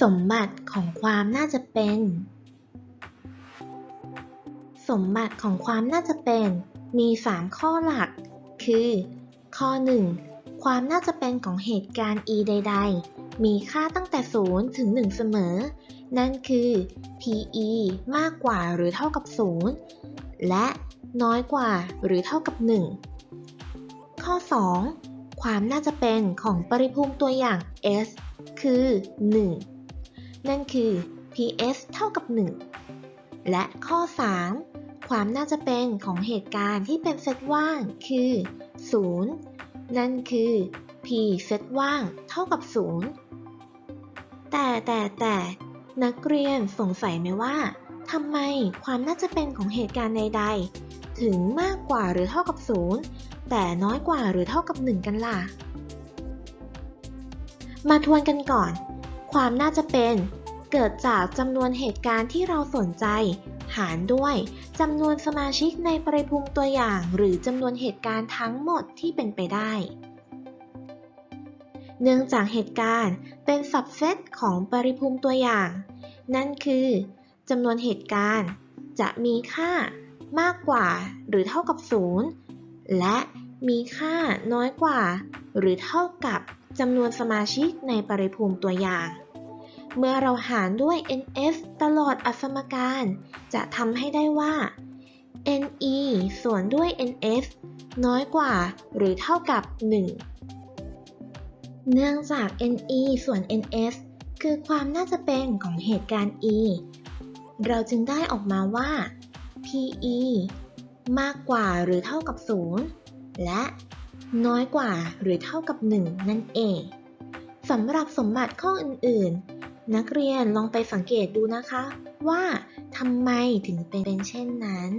สมบัติของความน่าจะเป็น สมบัติของความน่าจะเป็น มี 3 ข้อหลัก คือ ข้อ 1 ความน่าจะเป็นของเหตุการณ์ e ใด ๆ มีค่าตั้งแต่ 0 ถึง 1 เสมอ นั่นคือ pe มากกว่าหรือเท่ากับ 0 และน้อยกว่าหรือเท่ากับ 1 ข้อ 2 ความน่าจะเป็นของปริภูมิตัวอย่าง s คือ 1 นั่นคือ ps เท่ากับ 1 และข้อ 3 ความน่าจะเป็นของเหตุการณ์ที่เป็นเซตว่างคือ 0 นั่นคือ p เซตว่างเท่ากับ 0 แต่แต่แต่นักเรียนสงสัยไหมว่าทำไมความน่าจะเป็นของเหตุการณ์ใดๆ ถึงมากกว่าหรือเท่ากับ 0 แต่น้อยกว่าหรือเท่ากับ 1 กันล่ะ มาทวนกันก่อน ความน่าจะเป็น เกิดจากจำนวนเหตุการณ์ที่เราสนใจ หารด้วยจำนวนสมาชิกในปริภูมิตัวอย่าง หรือจำนวนเหตุการณ์ทั้งหมดที่เป็นไปได้ เนื่องจากเหตุการณ์เป็นสับเซตของปริภูมิตัวอย่าง นั่นคือจำนวนเหตุการณ์จะมีค่ามากกว่าหรือเท่ากับ 0 และ มีค่าน้อยกว่า หรือเท่ากับจำนวนสมาชิกในปริภูมิตัวอย่าง เมื่อเราหารด้วย ns ตลอดอสมการ จะทำให้ได้ว่า ne ส่วนด้วย ns น้อยกว่า หรือเท่ากับ 1 เนื่องจาก ne ส่วน ns คือความน่าจะเป็นของเหตุการณ์ e เราจึงได้ออกมาว่า pe มากกว่าหรือเท่ากับ 0 และน้อยกว่าหรือเท่ากับ 1 นั่นเองสำหรับสมบัติข้ออื่นๆ นักเรียนลองไปสังเกตดูนะคะ ว่าทำไมถึงเป็นเช่นนั้น